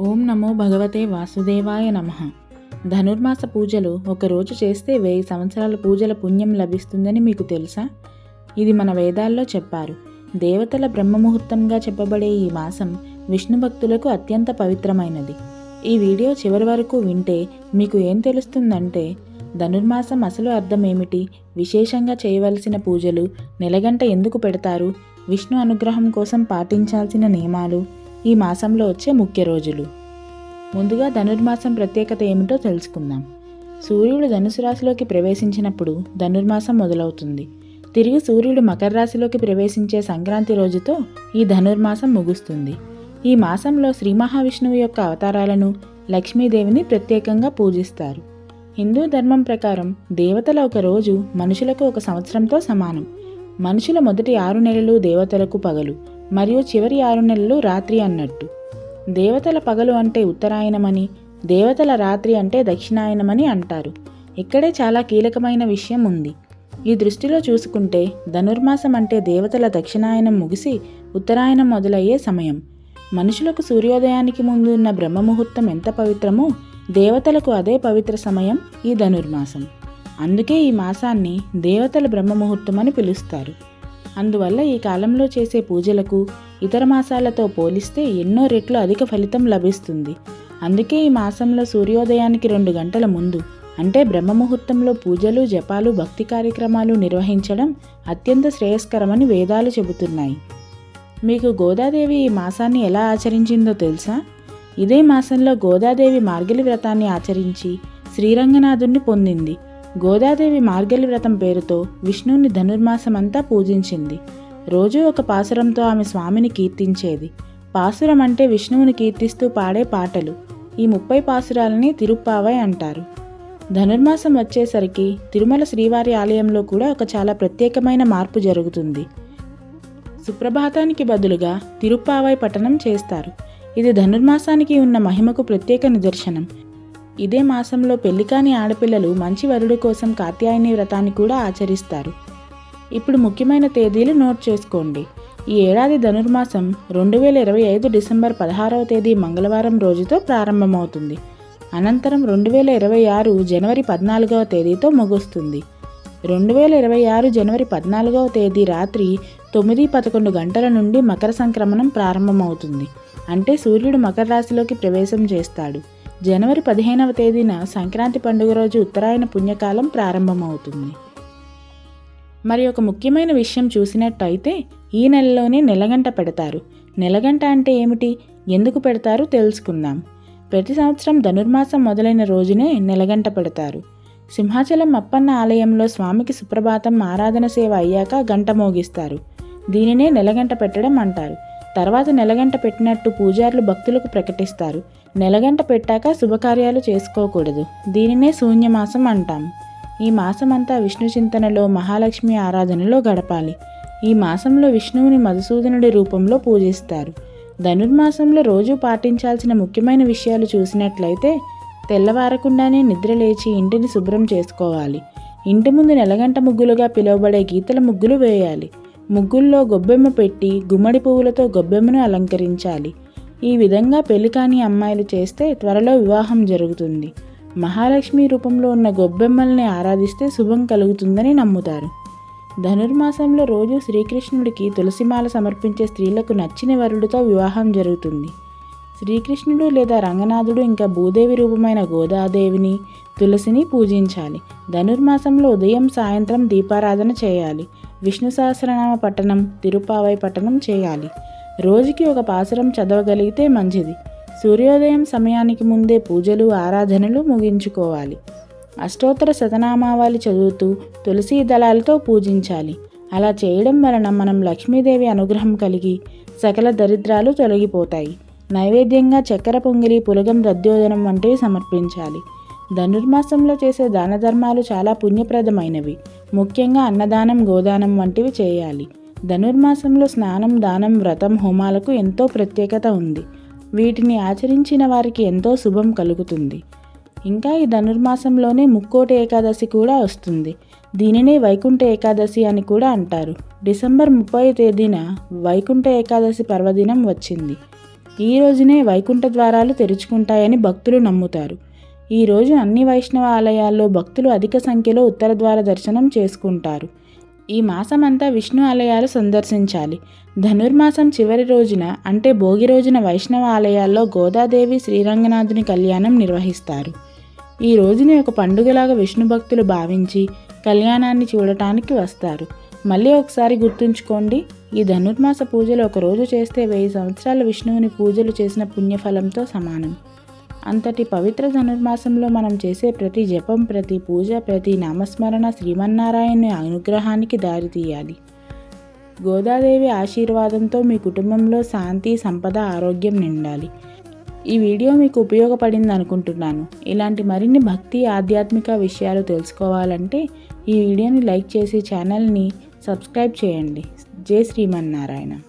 ఓం నమో భగవతే వాసుదేవాయ నమ. ధనుర్మాస పూజలు ఒకరోజు చేస్తే వెయ్యి సంవత్సరాల పూజల పుణ్యం లభిస్తుందని మీకు తెలుసా? ఇది మన వేదాల్లో చెప్పారు. దేవతల బ్రహ్మముహూర్తంగా చెప్పబడే ఈ మాసం విష్ణు భక్తులకు అత్యంత పవిత్రమైనది. ఈ వీడియో చివరి వరకు వింటే మీకు ఏం తెలుస్తుందంటే ధనుర్మాసం అసలు అర్థం ఏమిటి విశేషంగా చేయవలసిన పూజలు నెలగంట ఎందుకు పెడతారు? విష్ణు అనుగ్రహం కోసం పాటించాల్సిన నియమాలు? ఈ మాసంలో వచ్చే ముఖ్య రోజులు. ముందుగా ధనుర్మాసం ప్రత్యేకత ఏమిటో తెలుసుకుందాం. సూర్యుడు ధనుసు రాశిలోకి ప్రవేశించినప్పుడు ధనుర్మాసం మొదలవుతుంది. తిరిగి సూర్యుడు మకర రాశిలోకి ప్రవేశించే సంక్రాంతి రోజుతో ఈ ధనుర్మాసం ముగుస్తుంది. ఈ మాసంలో శ్రీ మహావిష్ణువు యొక్క అవతారాలను లక్ష్మీదేవిని ప్రత్యేకంగా పూజిస్తారు. హిందూ ధర్మం ప్రకారం దేవతల ఒక రోజు మనుషులకు ఒక సంవత్సరంతో సమానం. మనుషుల మొదటి ఆరు నెలలు దేవతలకు పగలు. మరియు చివరి ఆరు నెలలు రాత్రి అన్నట్టు. దేవతల పగలు అంటే ఉత్తరాయణమని దేవతల రాత్రి అంటే దక్షిణాయనమని అంటారు. ఇక్కడే చాలా కీలకమైన విషయం ఉంది. ఈ దృష్టిలో చూసుకుంటే ధనుర్మాసం అంటే దేవతల దక్షిణాయనం ముగిసి ఉత్తరాయణం మొదలయ్యే సమయం. మనుషులకు సూర్యోదయానికి ముందు ఉన్న బ్రహ్మముహూర్తం ఎంత పవిత్రమో దేవతలకు అదే పవిత్ర సమయం ఈ ధనుర్మాసం. అందుకే ఈ మాసాన్ని దేవతల బ్రహ్మముహూర్తం అని పిలుస్తారు. అందువల్ల ఈ కాలంలో చేసే పూజలకు ఇతర మాసాలతో పోలిస్తే ఎన్నో రెట్లు అధిక ఫలితం లభిస్తుంది. అందుకే ఈ మాసంలో సూర్యోదయానికి రెండు గంటల ముందు అంటే బ్రహ్మముహూర్తంలో పూజలు జపాలు భక్తి కార్యక్రమాలు నిర్వహించడం అత్యంత శ్రేయస్కరమని వేదాలు చెబుతున్నాయి. మీకు గోదాదేవి ఈ మాసాన్ని ఎలా ఆచరించిందో తెలుసా? ఇదే మాసంలో గోదాదేవి మార్గిలి వ్రతాన్ని ఆచరించి శ్రీరంగనాథుణ్ణి పొందింది. గోదాదేవి మార్గలి వ్రతం పేరుతో విష్ణువుని ధనుర్మాసమంతా పూజించింది. రోజూ ఒక పాసురంతో ఆమె స్వామిని కీర్తించేది. పాసురం అంటే విష్ణువుని కీర్తిస్తూ పాడే పాటలు. ఈ ముప్పై పాసురాలని తిరుప్పావై అంటారు. ధనుర్మాసం వచ్చేసరికి తిరుమల శ్రీవారి ఆలయంలో కూడా ఒక చాలా ప్రత్యేకమైన మార్పు జరుగుతుంది. సుప్రభాతానికి బదులుగా తిరుప్పావై పఠనం చేస్తారు. ఇది ధనుర్మాసానికి ఉన్న మహిమకు ప్రత్యేక నిదర్శనం. ఇదే మాసంలో పెళ్ళికాని ఆడపిల్లలు మంచి వరుడు కోసం కాత్యాయని వ్రతాన్ని కూడా ఆచరిస్తారు. ఇప్పుడు ముఖ్యమైన తేదీలు నోట్ చేసుకోండి. ఈ ఏడాది ధనుర్మాసం రెండు వేల ఇరవై ఐదు డిసెంబర్ పదహారవ తేదీ మంగళవారం రోజుతో ప్రారంభమవుతుంది. అనంతరం రెండు వేల ఇరవై ఆరు జనవరి పద్నాలుగవ తేదీతో ముగుస్తుంది. రెండు వేల ఇరవై ఆరు జనవరి పద్నాలుగవ తేదీ రాత్రి తొమ్మిది పదకొండు గంటల నుండి మకర సంక్రమణం ప్రారంభమవుతుంది. అంటే సూర్యుడు మకర రాశిలోకి ప్రవేశం చేస్తాడు. జనవరి పదిహేనవ తేదీన సంక్రాంతి పండుగ రోజు ఉత్తరాయణ పుణ్యకాలం ప్రారంభమవుతుంది. మరి ఒక ముఖ్యమైన విషయం చూసినట్టయితే ఈ నెలలోనే నెలగంట పెడతారు. నెలగంట అంటే ఏమిటి? ఎందుకు పెడతారు తెలుసుకుందాం. ప్రతి సంవత్సరం ధనుర్మాసం మొదలైన రోజునే నెలగంట పెడతారు. సింహాచలం అప్పన్న ఆలయంలో స్వామికి సుప్రభాతం ఆరాధన సేవ అయ్యాక గంట మోగిస్తారు. దీనినే నెలగంట పెట్టడం అంటారు. తర్వాత నెలగంట పెట్టినట్టు పూజారులు భక్తులకు ప్రకటిస్తారు. నెలగంట పెట్టాక శుభకార్యాలు చేసుకోకూడదు. దీనినే శూన్యమాసం అంటాం. ఈ మాసమంతా విష్ణు చింతనలో మహాలక్ష్మి ఆరాధనలో గడపాలి. ఈ మాసంలో విష్ణువుని మధుసూదనుడి రూపంలో పూజిస్తారు. ధనుర్మాసంలో రోజు పాటించాల్సిన ముఖ్యమైన విషయాలు చూసినట్లయితే తెల్లవారకుండానే నిద్ర లేచి ఇంటిని శుభ్రం చేసుకోవాలి. ఇంటి ముందు నెలగంట ముగ్గులుగా పిలువబడే గీతల ముగ్గులు వేయాలి. ముగ్గుల్లో గొబ్బెమ్మ పెట్టి గుమ్మడి పువ్వులతో గొబ్బెమ్మను అలంకరించాలి. ఈ విధంగా పెళ్ళి కాని అమ్మాయిలు చేస్తే త్వరలో వివాహం జరుగుతుంది. మహాలక్ష్మి రూపంలో ఉన్న గొబ్బెమ్మల్ని ఆరాధిస్తే శుభం కలుగుతుందని నమ్ముతారు. ధనుర్మాసంలో రోజు శ్రీకృష్ణుడికి తులసిమాల సమర్పించే స్త్రీలకు నచ్చిన వరుడితో వివాహం జరుగుతుంది. శ్రీకృష్ణుడు లేదా రంగనాథుడు ఇంకా భూదేవి రూపమైన గోదాదేవిని తులసిని పూజించాలి. ధనుర్మాసంలో ఉదయం సాయంత్రం దీపారాధన చేయాలి. విష్ణు సహస్రనామ పట్టణం తిరుపావై పట్టణం చేయాలి. రోజుకి ఒక పాసురం చదవగలిగితే మంచిది. సూర్యోదయం సమయానికి ముందే పూజలు ఆరాధనలు ముగించుకోవాలి. అష్టోత్తర శతనామావళి చదువుతూ తులసీ దళాలతో పూజించాలి. అలా చేయడం వలన మనం లక్ష్మీదేవి అనుగ్రహం కలిగి సకల దరిద్రాలు తొలగిపోతాయి. నైవేద్యంగా చక్కెర పొంగిలి పులగం దద్యోజనం వంటివి సమర్పించాలి. ధనుర్మాసంలో చేసే దాన ధర్మాలు చాలా పుణ్యప్రదమైనవి. ముఖ్యంగా అన్నదానం గోదానం వంటివి చేయాలి. ధనుర్మాసంలో స్నానం దానం వ్రతం హోమాలకు ఎంతో ప్రత్యేకత ఉంది. వీటిని ఆచరించిన వారికి ఎంతో శుభం కలుగుతుంది. ఇంకా ఈ ధనుర్మాసంలోనే ముక్కోటి ఏకాదశి కూడా వస్తుంది. దీనినే వైకుంఠ ఏకాదశి అని కూడా అంటారు. డిసెంబర్ ముప్పై తేదీన వైకుంఠ ఏకాదశి పర్వదినం వచ్చింది. ఈ రోజునే వైకుంఠ ద్వారాలు తెరుచుకుంటాయని భక్తులు నమ్ముతారు. ఈ రోజు అన్ని వైష్ణవ ఆలయాల్లో భక్తులు అధిక సంఖ్యలో ఉత్తర ద్వార దర్శనం చేసుకుంటారు. ఈ మాసమంతా విష్ణు ఆలయాలు సందర్శించాలి. ధనుర్మాసం చివరి రోజున అంటే భోగి రోజున వైష్ణవ ఆలయాల్లో గోదాదేవి శ్రీరంగనాథుని కళ్యాణం నిర్వహిస్తారు. ఈ రోజుని ఒక పండుగలాగా విష్ణు భక్తులు భావించి కళ్యాణాన్ని చూడటానికి వస్తారు. మళ్ళీ ఒకసారి గుర్తుంచుకోండి ఈ ధనుర్మాస పూజలు ఒక రోజు చేస్తే వెయ్యి సంవత్సరాల విష్ణువుని పూజలు చేసిన పుణ్యఫలంతో సమానం. అంతటి పవిత్ర ధనుర్మాసంలో మనం చేసే ప్రతి జపం ప్రతి పూజ ప్రతి నామస్మరణ శ్రీమన్నారాయణ అనుగ్రహానికి దారితీయాలి. గోదాదేవి ఆశీర్వాదంతో మీ కుటుంబంలో శాంతి సంపద ఆరోగ్యం నిండాలి. ఈ వీడియో మీకు ఉపయోగపడింది అనుకుంటున్నాను. ఇలాంటి మరిన్ని భక్తి ఆధ్యాత్మిక విషయాలు తెలుసుకోవాలంటే ఈ వీడియోని లైక్ చేసి ఛానల్ని సబ్స్క్రైబ్ చేయండి. జై శ్రీమన్నారాయణ.